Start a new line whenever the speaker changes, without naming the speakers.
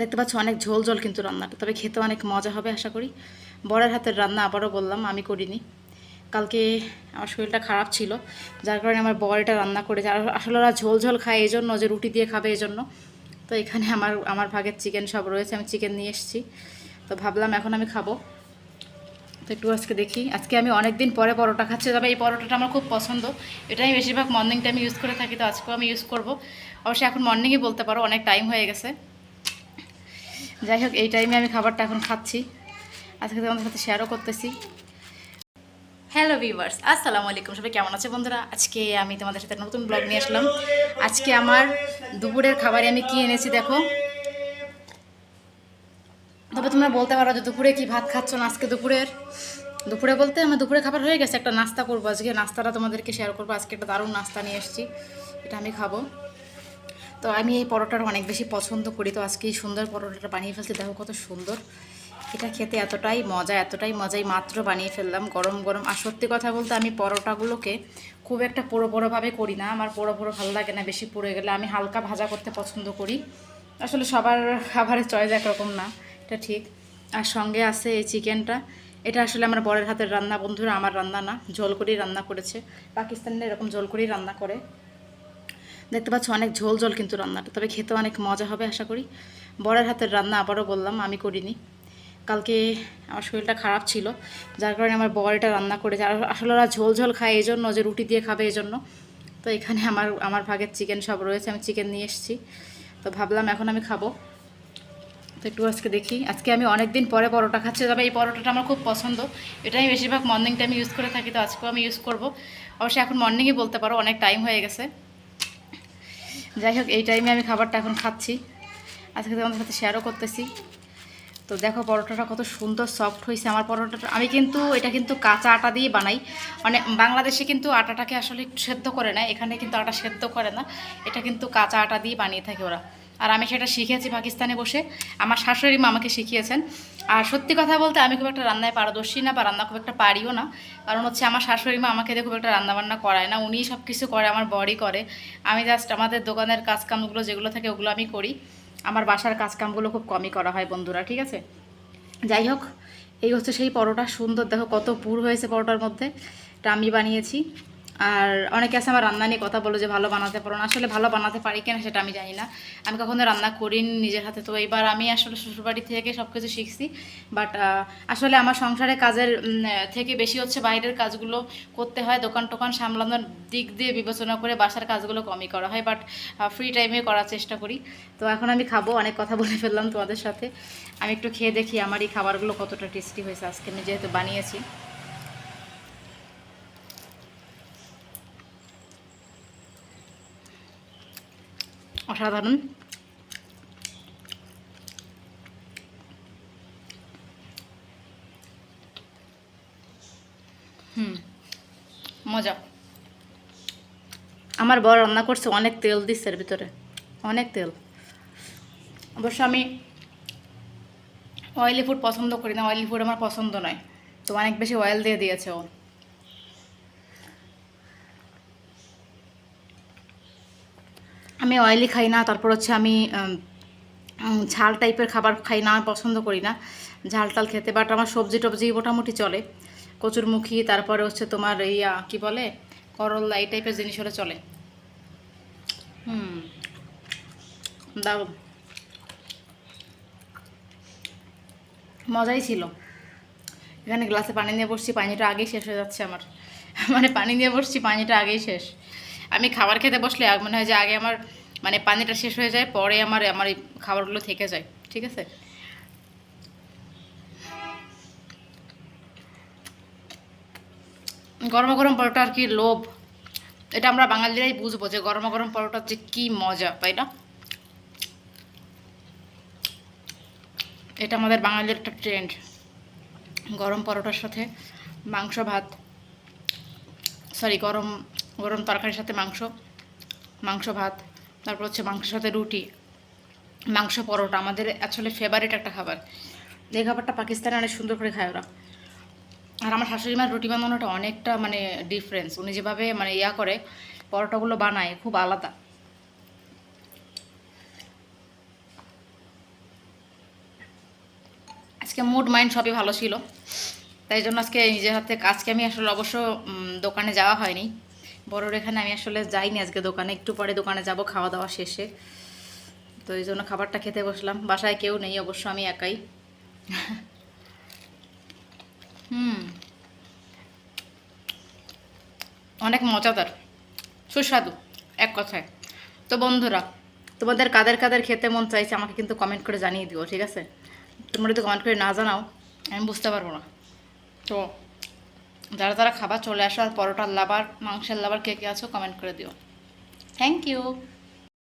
দেখতে পাচ্ছ অনেক ঝোল ঝোল কিন্তু রান্নাটা, তবে খেতে অনেক মজা হবে আশা করি। বরের হাতের রান্না আবারও বললাম, আমি করিনি। কালকে আমার শরীরটা খারাপ ছিল, যার কারণে আমার বর এটা রান্না করেছে। আর আসলে ওরা ঝোল ঝোল খায় এই জন্য যে রুটি দিয়ে খাবে এই জন্য তো এখানে আমার আমার ভাগের চিকেন সব রয়েছে, আমি চিকেন নিয়ে এসেছি। তো ভাবলাম এখন আমি খাব। তো একটু আজকে দেখি। আজকে আমি অনেক দিন পরে পরোটা খাচ্ছি, তবে এই পরোটাটা আমার খুব পছন্দ। এটা আমি বেশিরভাগ মর্নিং টাইমে ইউজ করে থাকি, তো আজকেও আমি ইউজ করব। অবশ্যই এখন মর্নিংই বলতে পারো, অনেক টাইম হয়ে গেছে। যাই হোক, এই টাইমে আমি খাবারটা এখন খাচ্ছি। আজকে তোমাদের সাথে শেয়ারও করতেছি। হ্যালো ভিউয়ার্স আসসালামু আলাইকুম। সবাই কেমন আছে বন্ধুরা? আজকে আমি তোমাদের সাথে নতুন ব্লগ নিয়ে আসলাম। আজকে আমার দুপুরের খাবারে আমি কি এনেছি দেখো। তবে তোমরা বলতে পারো যে দুপুরে কি ভাত খাচ্ছ না আজকে দুপুরের। দুপুরে বলতে আমার দুপুরে খাবার হয়ে গেছে, একটা নাস্তা করব। আজকে নাস্তাটা তোমাদেরকে শেয়ার করব। আজকে একটা দারুণ নাস্তা নিয়ে এসেছি। এটা আমি খাব। তো আমি এই পরোটাটা অনেক বেশি পছন্দ করি। তো আজকে এই সুন্দর পরোটাটা বানিয়ে ফেলছি। দেখো কত সুন্দর। এটা খেতে এতটাই মজা, এতটাই মজাই মাত্র বানিয়ে ফেললাম। গরম গরম। আর সত্যি কথা বলতে আমি পরোটাগুলোকে খুব একটা পোড়ো, পোড়োভাবে করি না। আমার পোড়ো পোড়ো ভালো লাগে না। বেশি পুড়ে গেলে আমি হালকা ভাজা করতে পছন্দ করি। আসলে সবার খাবারের চয়েস একরকম না। এটা ঠিক। আর সঙ্গে আছে এই চিকেনটা। এটা আসলে আমার বরের হাতের রান্না বন্ধুরা। আমার রান্না না। ঝোল করেই রান্না করেছে। পাকিস্তানের এরকম ঝোল করেই রান্না করে। দেখতে পাচ্ছ অনেক ঝোল ঝোল কিন্তু রান্নাটা, তবে খেতে অনেক মজা হবে আশা করি। বরের হাতের রান্না আবারও বললাম, আমি করিনি। কালকে আমার শরীরটা খারাপ ছিল, যার কারণে আমার বর এটা রান্না করেছে। আর আসলে ওরা ঝোল ঝোল খায় এই জন্য যে রুটি দিয়ে খাবে এই জন্য তো এখানে আমার আমার ভাগের চিকেন সব রয়েছে, আমি চিকেন নিয়ে এসেছি। তো ভাবলাম এখন আমি খাব। তো একটু আজকে দেখি, আজকে আমি অনেক দিন পরে পরোটা খাচ্ছি, তবে এই পরোটাটা আমার খুব পছন্দ। এটা আমি বেশিরভাগ মর্নিং টাইমে ইউজ করে থাকি, তো আজকেও আমি ইউজ করব। অবশ্যই এখন মর্নিংই বলতে পারো, অনেক টাইম হয়ে গেছে। যাই হোক, এই টাইমে আমি খাবারটা এখন খাচ্ছি। আজকে তোমাদের সাথে শেয়ারও করতেছি। তো দেখো, পরোটাটা কত সুন্দর সফট হয়েছে। আমার পরোটাটা আমি কিন্তু, এটা কিন্তু কাঁচা আটা দিয়ে বানাই। মানে বাংলাদেশে কিন্তু আটাটাকে আসলে সেদ্ধ করে না এখানে কিন্তু আটা সেদ্ধ করে না। এটা কিন্তু কাঁচা আটা দিয়ে বানিয়ে থাকে ওরা। আর আমি সেটা শিখেছি পাকিস্তানে বসে। আমার শাশুড়ি মা আমাকে শিখিয়েছেন। আর সত্যি কথা বলতে আমি খুব একটা রান্নায় পারদর্শী না বা রান্না খুব একটা পারিও না। কারণ হচ্ছে আমার শাশুড়ি মা আমাকে দিয়ে খুব একটা রান্নাবান্না করায় না। উনিই সব কিছু করে, আমার বড়ি করে। আমি জাস্ট আমাদের দোকানের কাজকামগুলো যেগুলো থাকে ওগুলো আমি করি। আমার বাসার কাজকামগুলো খুব কমই করা হয় বন্ধুরা, ঠিক আছে? যাই হোক, এই হচ্ছে সেই পরোটা সুন্দর। দেখো কত পুর হয়েছে পরোটার মধ্যে। এটা আমি বানিয়েছি। আর অনেকে আছে আমার রান্না নিয়ে কথা বলো যে ভালো বানাতে পারো না। আসলে ভালো বানাতে পারি কিনা সেটা আমি জানি না। আমি কখনো রান্না করিনি নিজের হাতে। তো এবার আমি আসলে শ্বশুরবাড়ি থেকে সব কিছু শিখছি বাট আসলে আমার সংসারে কাজের থেকে বেশি হচ্ছে বাইরের কাজগুলো করতে হয়। দোকান টোকান সামলানোর দিক দিয়ে বিবেচনা করে বাসার কাজগুলো কমই করা হয়। বাট ফ্রি টাইমে করার চেষ্টা করি। তো এখন আমি খাব। অনেক কথা বলে ফেললাম তোমাদের সাথে। আমি একটু খেয়ে দেখি আমার এই খাবারগুলো কতটা টেস্টি হয়েছে। আজকে আমি যেহেতু বানিয়েছি। অসাধারণ। হুম, মজা। আমার বড় রান্না করছে, অনেক তেল দিচ্ছে এর ভিতরে। অনেক তেল। অবশ্য আমি অয়েলি ফুড পছন্দ করি না অয়েলি ফুড আমার পছন্দ নয়। তো অনেক বেশি অয়েল দিয়ে দিয়েছে ও। আমি অয়েলি খাই না, তারপর হচ্ছে আমি ঝাল টাইপের খাবার খাই না পছন্দ করি না, ঝাল টাল খেতে। বাট আমার সবজি টবজি মোটামুটি চলে। কচুরমুখী, তারপরে হচ্ছে তোমার ইয়া, কি বলে? করল্লা এই টাইপের জিনিস হলে চলে। হুম। দারুণ মজাই ছিল। এখানে গ্লাসে পানি নিয়ে বসছি, পানিটা আগেই শেষ হয়ে যাচ্ছে আমার। মানে পানি নিয়ে বসছি, পানিটা আগেই শেষ। আমি খাবার খেতে বসলে মনে হয় যে আগে আমার মানে পানিটা শেষ হয়ে যায়, পরে আমার আমার এই খাবারগুলো থেকে যায়। ঠিক আছে? গরম গরম পরোটা আর কি লোভ। এটা আমরা বাঙালিরাই বুঝব যে গরম গরম পরোটার যে কি মজা, তাই না? এটা আমাদের বাঙালির একটা ট্রেন্ড গরম পরোটার সাথে মাংস ভাত সরি গরম গরম তরকারির সাথে মাংস মাংস ভাত, তারপর হচ্ছে মাংসের সাথে রুটি, মাংস পরোটা, আমাদের আসলে ফেভারিট একটা খাবার। এই খাবারটা পাকিস্তানে অনেক সুন্দর করে খায় ওরা। আর আমার শাশুড়ি মার রুটি বানানোটা অনেকটা মানে ডিফারেন্স উনি যেভাবে মানে ইয়া করে, পরোটাগুলো বানায়, খুব আলাদা। আজকে মুড মাইন্ড সবই ভালো ছিল। তাই জন্য আজকে নিজের হাতে, আজকে আমি আসলে অবশ্য দোকানে যাওয়া হয়নি। বড়োর এখানে আমি আসলে যাইনি আজকে দোকানে, একটু পরে দোকানে যাব, খাওয়া দাওয়া শেষে। তো এই জন্য খাবারটা খেতে বসলাম। বাসায় কেউ নেই, অবশ্য আমি একাই। হুম। অনেক মজাদার। সুস্বাদু, এক কথায়। তো বন্ধুরা, তোমাদের কাদের কাদের খেতে মন চাইছে আমাকে কিন্তু কমেন্ট করে জানিয়ে দিও, ঠিক আছে? তোমরা যদি কমেন্ট করে না জানাও, আমি বুঝতে পারব না। তো যারা যারা খাবার চলে আসো আর পরোটার লাভার মাংসের লাভার কে কে আছো কমেন্ট করে দিও। Thank you